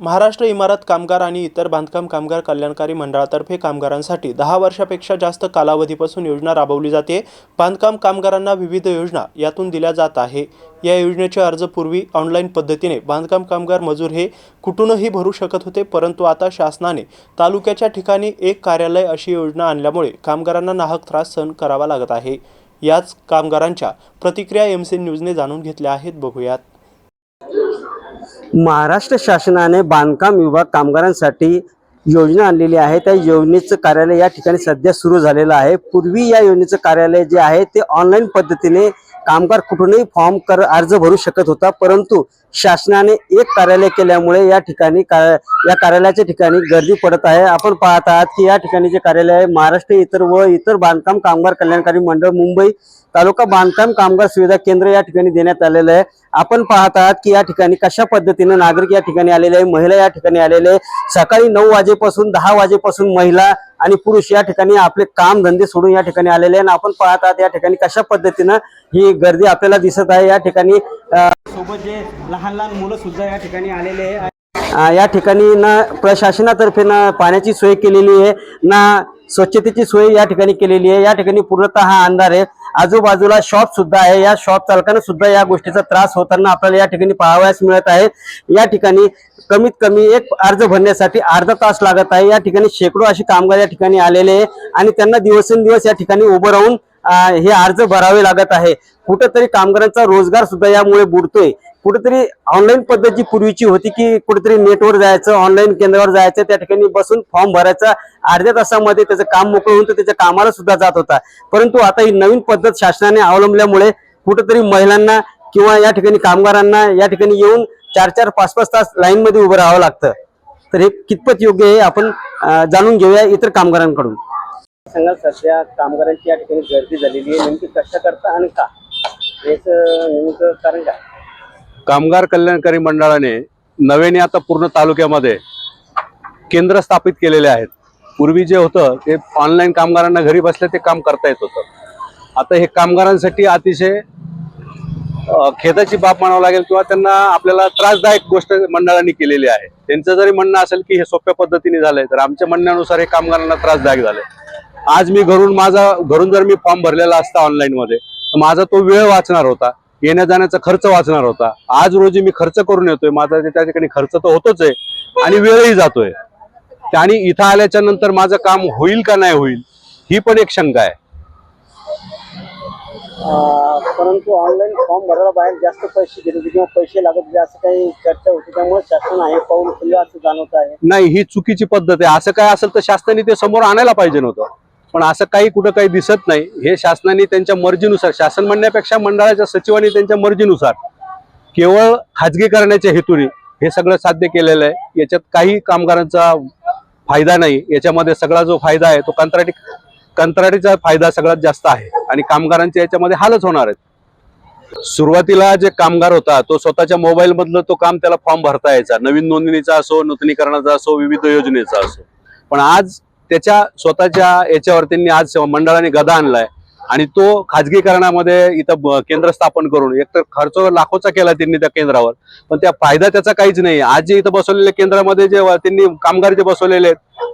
महाराष्ट्र इमारत कामगार आणि इतर बांधकाम कामगार कल्याणकारी मंडळातर्फे कामगारांसाठी दहा वर्षापेक्षा जास्त कालावधीपासून योजना राबवली जाते. बांधकाम कामगारांना विविध योजना यातून दिल्या जात आहे. या योजनेचे अर्ज पूर्वी ऑनलाईन पद्धतीने बांधकाम कामगार मजूर हे कुठूनही भरू शकत होते परंतु आता शासनाने तालुक्याच्या ठिकाणी एक कार्यालय अशी योजना आणल्यामुळे कामगारांना नाहक त्रास सहन करावा लागत आहे. याच कामगारांच्या प्रतिक्रिया एम सी न्यूजने जाणून घेतल्या आहेत. बघूयात. महाराष्ट्र शासनाने बांधकाम विभाग कामगारांसाठी योजना आणलेली आहे. त्या योजनेचं कार्यालय या ठिकाणी सध्या सुरू झालेलं आहे. पूर्वी या योजनेचं कार्यालय जे आहे ते ऑनलाईन पद्धतीने कामगार कुठूनही फॉर्म कर अर्ज भरू शकत होता. परंतु शासनाने एक कार्यालय केल्यामुळे या ठिकाणी या कार्यालयाच्या ठिकाणी गर्दी पडत आहे. आपण पाहत आहात की या ठिकाणी जे कार्यालय आहे महाराष्ट्र इतर व इतर बांधकाम कामगार कल्याणकारी मंडळ मुंबई तालुका बांधकाम कामगार सुविधा केंद्र या ठिकाणी देण्यात आलेलं आहे. आपण पाहत आहात की या ठिकाणी कशा पद्धतीने नागरिक या ठिकाणी आलेले आहे महिला या ठिकाणी आलेले आहे सकाळी नऊ वाजेपासून दहा वाजेपासून महिला आणि पुरुष या ठिकाणी आपले काम धंदे सोडून या ठिकाणी आलेले आहे आणि आपण पाहत आहात या ठिकाणी कशा पद्धतीनं ही गर्दी आपल्याला दिसत आहे. या ठिकाणी सोबत जे लहान लहान मुलं सुद्धा या ठिकाणी आलेले आहे. या ठिकाणी ना प्रशासनातर्फे ना पाण्याची सोय केलेली आहे ना स्वच्छतेची सोय या ठिकाणी केलेली आहे. या ठिकाणी पूर्णतः हा अंधार आहे. आजूबाजूला शॉप सुद्धा आहे. या शॉप चालकांना सुद्धा या गोष्टीचा त्रास होताना आपल्याला या ठिकाणी पाहावयास मिळत आहे. या ठिकाणी कमीत कमी एक अर्ज भरण्यासाठी अर्धा तास लागत आहे. या ठिकाणी शेकडो असे कामगार या ठिकाणी आलेले आहे आणि त्यांना दिवसेंदिवस या ठिकाणी उभं राहून हे अर्ज भरावे लागत आहे. कुठंतरी कामगारांचा रोजगार सुद्धा यामुळे बुडतोय. कुठेतरी ऑनलाईन पद्धत जी पूर्वीची होती की कुठेतरी नेटवर जायचं ऑनलाईन केंद्रावर जायचं त्या ठिकाणी बसून फॉर्म भरायचा. अर्ध्या तासामध्ये त्याचं काम मोकळं होऊन त्याच्या कामाला सुद्धा जात होता. परंतु आता ही नवीन पद्धत शासनाने अवलंबल्यामुळे कुठेतरी महिलांना किंवा या ठिकाणी कामगारांना या ठिकाणी येऊन चार चार पाच पाच तास लाईनमध्ये उभं राहावं लागतं. तर हे कितपत योग्य आहे आपण जाणून घेऊया इतर कामगारांकडून. सांगा सध्या कामगारांची या ठिकाणी गर्दी झालेली आहे. नेमकी कशा करता आणि का? याचं नेमकं कारण काय? कामगार कल्याणकारी मंडळाने नव्याने आता पूर्ण तालुक्यामध्ये केंद्र स्थापित केलेले आहेत. पूर्वी जे होतं ते ऑनलाईन कामगारांना घरी बसल्या ते काम करता येत होतं. आता हे कामगारांसाठी अतिशय खेदाची बाब म्हणावं लागेल किंवा त्यांना आपल्याला त्रासदायक गोष्ट मंडळांनी केलेली आहे. त्यांचं जरी म्हणणं असेल की हे सोप्या पद्धतीने झालंय तर आमच्या म्हणण्यानुसार हे कामगारांना त्रासदायक झालंय. आज मी घरून माझा घरून जर मी फॉर्म भरलेला असता ऑनलाईनमध्ये तर माझा तो वेळ वाचणार होता. येण्या जाण्याचा खर्च वाचणार होता. आज रोजी मी खर्च करून येतोय. माझा त्या ठिकाणी खर्च तर होतोच आहे आणि वेळही जातोय. आणि इथं आल्याच्यानंतर माझं काम होईल का नाही होईल ही पण एक शंका आहे. परंतु ऑनलाईन फॉर्म भरायला बाहेर जास्त पैसे घेत होते किंवा पैसे लागत होते असं काही चर्चा होती. त्यामुळे शासन आहे पाऊल असं जाणवत आहे. नाही ही चुकीची पद्धत आहे. असं काय असेल तर शासनाने ते समोर आणायला पाहिजे नव्हतं. पण असं काही कुठं काही दिसत नाही. हे शासनाने त्यांच्या मर्जीनुसार शासन म्हणण्यापेक्षा मंडळाच्या सचिवांनी त्यांच्या मर्जीनुसार केवळ खाजगी करण्याच्या हेतूने हे सगळं साध्य केलेलं आहे. याच्यात काही कामगारांचा फायदा नाही. याच्यामध्ये सगळा जो फायदा आहे तो कंत्राटी कंत्राटीचा फायदा सगळ्यात जास्त आहे. आणि कामगारांच्या याच्यामध्ये हालच होणार आहेत सुरुवातीला जे कामगार होता तो स्वतःच्या मोबाईल मधलं तो काम त्याला फॉर्म भरता यायचा. नवीन नोंदणीचा असो नूतनीकरणाचा असो विविध योजनेचा असो. पण आज त्याच्या स्वतःच्या याच्यावर त्यांनी आज मंडळाने गदा आणलाय. आणि तो खाजगीकरणामध्ये इथं ब- केंद्र स्थापन करून एकतर खर्च लाखोचा केला त्यांनी त्या केंद्रावर पण त्या फायदा त्याचा काहीच नाही. आज जे इथं बसवलेल्या केंद्रामध्ये जे त्यांनी कामगार जे बसवलेले आहेत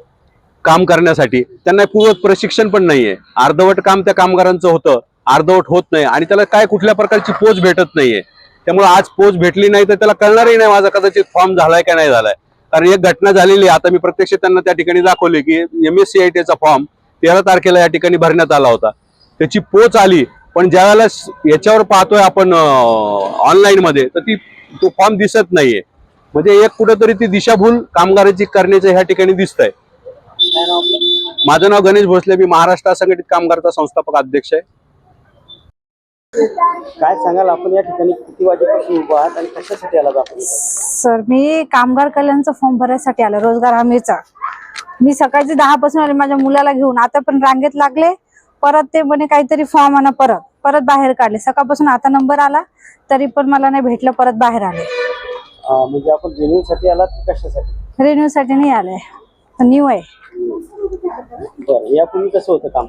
काम करण्यासाठी त्यांना पूर्व प्रशिक्षण पण नाहीये. अर्धवट काम त्या कामगारांचं होतं अर्धवट होत नाही आणि त्याला काय कुठल्या प्रकारची पोच भेटत नाहीये. त्यामुळे आज पोच भेटली नाही तर त्याला कळणारही नाही माझा कदाचित फॉर्म झालाय का नाही झालाय. कारण एक घटना झालेली आहे. आता मी प्रत्यक्ष त्यांना त्या ठिकाणी दाखवली की एम एस सी आय टीचा फॉर्म तेरा तारखेला या ठिकाणी भरण्यात आला होता. त्याची पोच आली पण ज्या वेळेला याच्यावर पाहतोय आपण ऑनलाईन मध्ये तर ती तो फॉर्म दिसत नाहीये. म्हणजे एक कुठेतरी ती दिशाभूल कामगाराची करण्याचं ह्या ठिकाणी नाव आपलं? माझं नाव गणेश भोसले. मी महाराष्ट्र असंघटित कामगारचा संस्थापक अध्यक्ष आहे. काय सांगाल? आपण या ठिकाणी किती वाजेपासून उभा आहात आणि कशासाठी आलात आपण? सर मी कामगार कल्याणचा फॉर्म भरायसाठी आलो रोजगार हमीचा. मी सकाळची दहा पासून आले माझ्या मुलाला घेऊन. आता पण रांगेत लागले. परत ते म्हणे काहीतरी फॉर्म आणा परत. परत बाहेर काढले. सकाळपासून आता नंबर आला तरी पण मला नाही भेटलं परत बाहेर आले. म्हणजे आपण रिन्यू साठी आलात कशासाठी? रिन्यू साठी नाही आले. न्यू आहे. बरं यापूर्वी कसं होतं काम?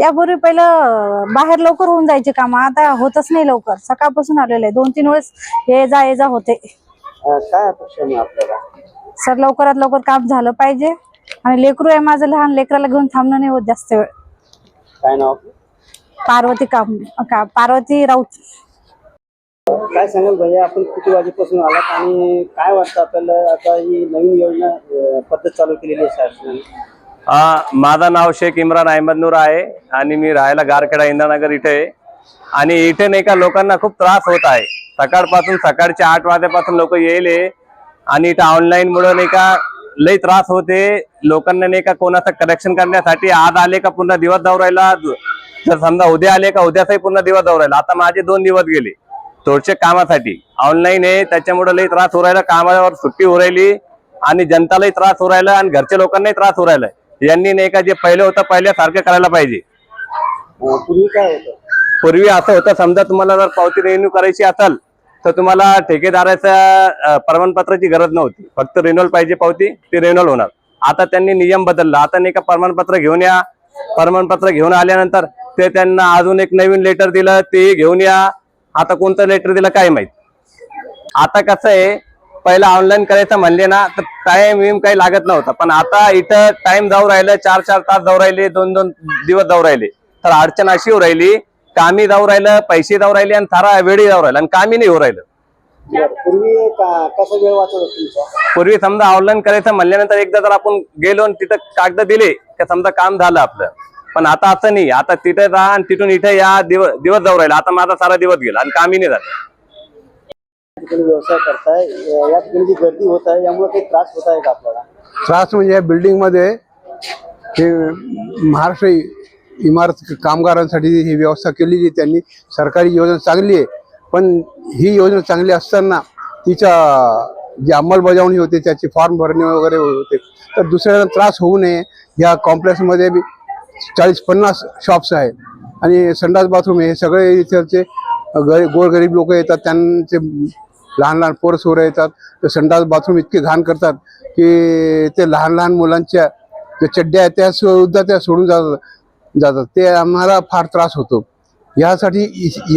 यापूर्वी पहिलं बाहेर लवकर होऊन जायचे काम. आता होतच नाही लवकर. सकाळपासून आलेले दोन तीन वेळेस ये जा ये जा होते. काय अपेक्षा आपल्याला? सर लवकरात लवकर काम झालं पाहिजे. आणि लेकरू आहे माझं लहान लेकराला घेऊन थांबणं नाही होत जास्त वेळ. काय नाव आपलं? पार्वती काम का पार्वती राऊत. काय सांगाल भैया आपण किती वाजेपासून आलात आणि काय वाटतं आपल्याला? आता ही नवीन योजना अं, पद्धत चालू केलेली आहे शासनाने. हा माझं नाव शेख इम्रान अहमदनूर आहे आणि मी राहायला गारखेडा इंद्रानगर इथे आहे. आणि इथे नाही का लोकांना खूप त्रास होत आहे. सकाळपासून सकाळच्या आठ वाजेपासून लोक येले आणि इथं ऑनलाईनमुळं नाही का लई त्रास होते. लोकांना नाही का कोणाचं करेक्शन करण्यासाठी आज आले का पुन्हा दिवस जाऊ राहिला जर समजा उद्या आले का उद्याचाही पुन्हा दिवस जाऊ राहिला आता माझे दोन दिवस गेले थोडशे कामासाठी. ऑनलाईन आहे त्याच्यामुळे लई त्रास हो राहिला. कामावर सुट्टी हो राहिली आणि जनतालाही त्रास हो राहिला आणि घरच्या लोकांनाही त्रास हो राहिला यांनी नाही का जे पहिलं होतं पहिल्यासारखं करायला पाहिजे. पूर्वी काय होतं? पूर्वी असं होतं समजा तुम्हाला जर पावती रिन्यू करायची असेल तर तुम्हाला ठेकेदाराच्या प्रमाणपत्राची गरज नव्हती. फक्त रिन्युअल पाहिजे पावती ती रिन्युअल होणार. आता त्यांनी नियम बदलला. आता नाही का प्रमाणपत्र घेऊन या. प्रमाणपत्र घेऊन आल्यानंतर ते त्यांना अजून एक नवीन लेटर दिलं ते घेऊन या. आता कोणतं लेटर दिलं काय माहीत? आता कसं आहे पहिला ऑनलाईन करायचं म्हणले ना तर टाइम विम काही लागत नव्हता. पण आता इथं टाइम जाऊ राहिलं चार चार तास जाऊ राहिले दोन दोन दिवस जाऊ राहिले. तर अडचण अशी होऊ राहिली कामी जाऊ राहिलं पैसे जाऊ राहिले आणि थारा वेळी जाऊ राहिलं आणि कामी नाही होऊ राहिलं. पूर्वी का- कसा वेळ वाचत पूर्वी समजा ऑनलाईन करायचं म्हणल्यानंतर एकदा जर आपण गेलो आणि तिथं कागद दिले तर समजा काम झालं आपलं. पण आता असं नाही. आता तिथे जा आणि तिथून इथे या दिवस दिवस जाऊ राहिला. आता माझा सारा दिवस गेला आणि कामी नाही झालं. ठिकाणी व्यवसाय करताय या ठिकाणी जी गर्दी होत आहे यामुळे काही त्रास होत आहे का आपल्याला? त्रास म्हणजे या बिल्डिंगमध्ये हे महाराष्ट्र इमारत कामगारांसाठी ही व्यवस्था केलेली आहे त्यांनी सरकारी योजना चांगली आहे. पण ही योजना चांगली असताना तिच्या जी अंमलबजावणी होते त्याचे फॉर्म भरणे वगैरे होते तर दुसऱ्याला त्रास होऊ नये. या कॉम्प्लेक्समध्ये बी चाळीस पन्नास शॉप्स आहेत. आणि संडास बाथरूम हे सगळे इथलचे गरीब गोरगरीब लोक येतात त्यांचे लहान लहान पोर सोरं येतात ते संडास बाथरूम इतके घाण करतात की ते लहान लहान मुलांच्या ज्या चड्ड्या आहेत त्या सुद्धा त्या सोडून जातात जातात. ते आम्हाला फार त्रास होतो. यासाठी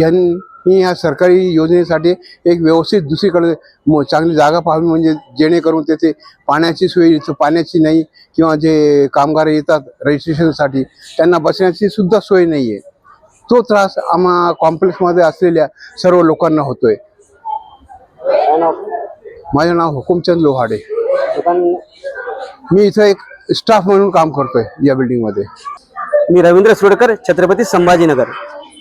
यांनी या सरकारी योजनेसाठी एक व्यवस्थित दुसरीकडे म- चांगली जागा पाहावी म्हणजे जेणेकरून तेथे पाण्याची सोय पाण्याची नाही किंवा जे कामगार येतात रजिस्ट्रेशनसाठी त्यांना बसण्याची सुद्धा सोय नाही आहे तो त्रास आम्हा कॉम्प्लेक्समध्ये असलेल्या सर्व लोकांना होतोय. काय नाव माझं नाव हुकुमचंद लोहाडे. दुकान मी इथं एक स्टाफ म्हणून काम करतोय या बिल्डिंगमध्ये मी रवींद्र सुडकर छत्रपती संभाजीनगर.